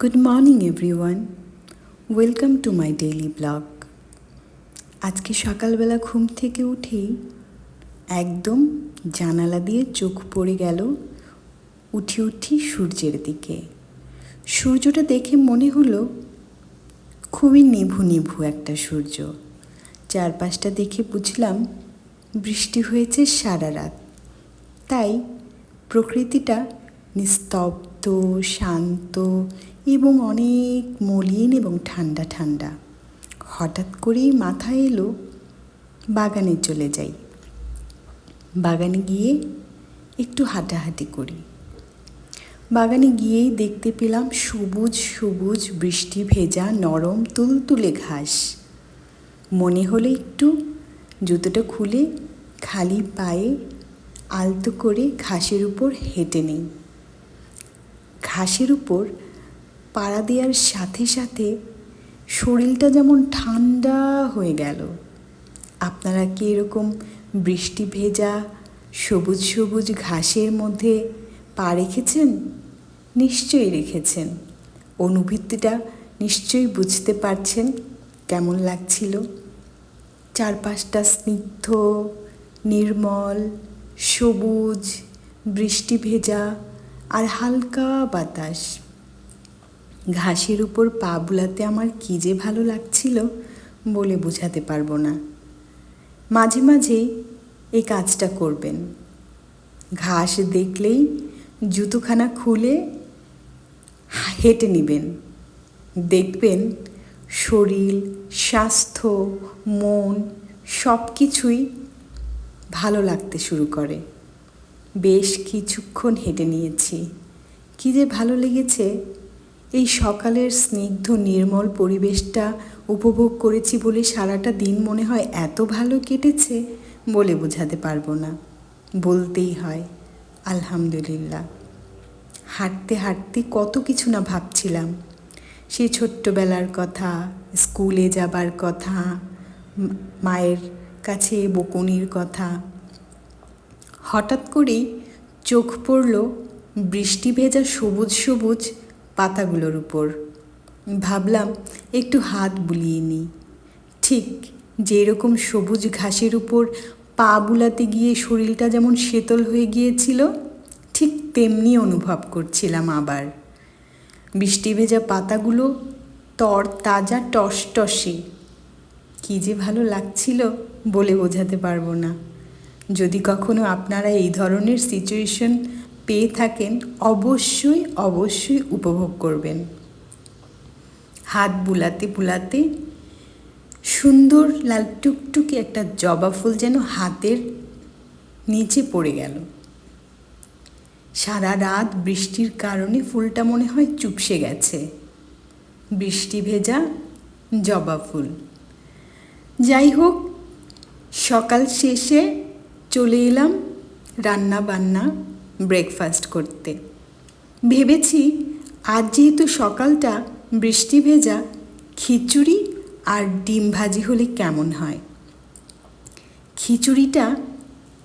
Good morning everyone welcome to my daily blog আজকে সকালবেলা ঘুম থেকে উঠেই একদম জানালা দিয়ে চোখ পড়ে গেল উঠি উঠি সূর্যের দিকে। সূর্যটা দেখে মনে হলো খুবই নিভু নিভু একটা সূর্য। চারপাশটা দেখে বুঝলাম বৃষ্টি হয়েছে সারা রাত। তাই প্রকৃতিটা নিস্তব্ধ, শান্ত এবং অনেক মলিন এবং ঠান্ডা ঠান্ডা। হঠাৎ করেই মাথায় এলো, বাগানে চলে যাই। বাগানে গিয়ে একটু হাঁটাহাঁটি করি। বাগানে গিয়েই দেখতে পেলাম সবুজ সবুজ, বৃষ্টি ভেজা, নরম, তুলতুলে ঘাস। মনে হলো একটু জুতোটা খুলে খালি পায়ে আলতো করে ঘাসের উপর হেঁটে নেই। ঘাসের উপর পাড়া দেওয়ার সাথে সাথে শরীরটা যেমন ঠান্ডা হয়ে গেল। আপনারা কি এরকম বৃষ্টি ভেজা, সবুজ সবুজ ঘাসের মধ্যে পা রেখেছেন? নিশ্চয়ই রেখেছেন। অনুভূতিটা নিশ্চয়ই বুঝতে পারছেন কেমন লাগছিল? চারপাশটা স্নিগ্ধ, নির্মল, সবুজ, বৃষ্টি ভেজা আর হালকা বাতাস। ঘাসের উপর পা বুলাতে আমার কী যে ভালো লাগছিল বলে বোঝাতে পারব না। মাঝে মাঝেই এই কাজটা করবেন। ঘাস দেখলেই জুতোখানা খুলে হেঁটে নেবেন। দেখবেন শরীর, স্বাস্থ্য, মন সব কিছুই ভালো লাগতে শুরু করে। বেশ কিছুক্ষণ হেঁটে নিয়েছি। কী যে ভালো লেগেছে এই সকালের স্নিগ্ধ নির্মল পরিবেশটা উপভোগ করেছি বলে সারাটা দিন মনে হয় এত ভালো কেটেছে বলে বোঝাতে পারব না। বলতেই হয়, আলহামদুলিল্লাহ। হাঁটতে হাঁটতে কত কিছু না ভাবছিলাম। সেই ছোট্টবেলার কথা, স্কুলে যাবার কথা মায়ের কাছে বকুনির কথা। হঠাৎ করেই চোখ পড়ল বৃষ্টি ভেজা সবুজ সবুজ পাতাগুলোর উপর। ভাবলাম, একটু হাত বুলিয়ে নিই। ঠিক যেরকম সবুজ ঘাসের উপর পা বুলাতে গিয়ে শরীরটা যেমন শীতল হয়ে গিয়েছিল, ঠিক তেমনি অনুভব করছিলাম আবার। বৃষ্টি ভেজা পাতাগুলো তর তাজা টস টসে কী যে ভালো লাগছিল বলে বোঝাতে পারব না। যদি কখনো আপনারা এই ধরনের সিচুয়েশন পেয়ে থাকেন, অবশ্যই অবশ্যই উপভোগ করবেন। হাত বুলাতে বুলাতে সুন্দর লাল টুকটুকে একটা জবা ফুল যেন হাতের নিচে পড়ে গেল। সারা রাত বৃষ্টির কারণে ফুলটা মনে হয় চুপসে গেছে। বৃষ্টি ভেজা জবা ফুল। যাই হোক, সকাল শেষে চলে এলাম রান্না বান্না ব্রেকফাস্ট করতে। ভেবেছি আজ যেহেতু সকালটা বৃষ্টি ভেজা, খিচুড়ি আর ডিম ভাজি হলে কেমন হয়? খিচুড়িটা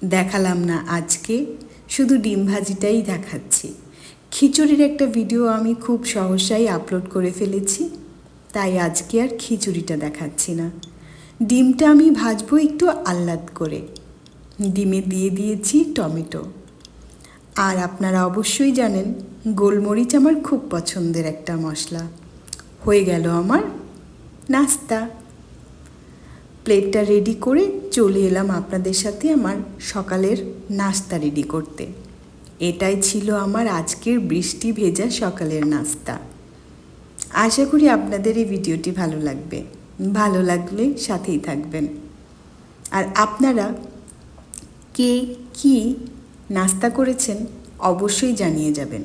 দেখালাম না আজকে, শুধু ডিম ভাজিটাই দেখাচ্ছি। খিচুড়ির একটা ভিডিও আমি খুব সহসাই আপলোড করে ফেলেছি, তাই আজকে আর খিচুড়িটা দেখাচ্ছি না। ডিমটা আমি ভাজবো একটু আহ্লাদ করে। ডিমে দিয়ে দিয়েছি টমেটো। আর আপনারা অবশ্যই জানেন, গোলমরিচ আমার খুব পছন্দের একটা মশলা। হয়ে গেল আমার নাস্তা। প্লেটটা রেডি করে চলে এলাম আপনাদের সাথে আমার সকালের নাস্তা রেডি করতে। এটাই ছিল আমার আজকের বৃষ্টি ভেজা সকালের নাস্তা। আশা করি আপনাদের এই ভিডিওটি ভালো লাগবে। ভালো লাগলে সাথেই থাকবেন। আর আপনারা কে, কি নাস্তা করেছেন অবশ্যই জানিয়ে যাবেন।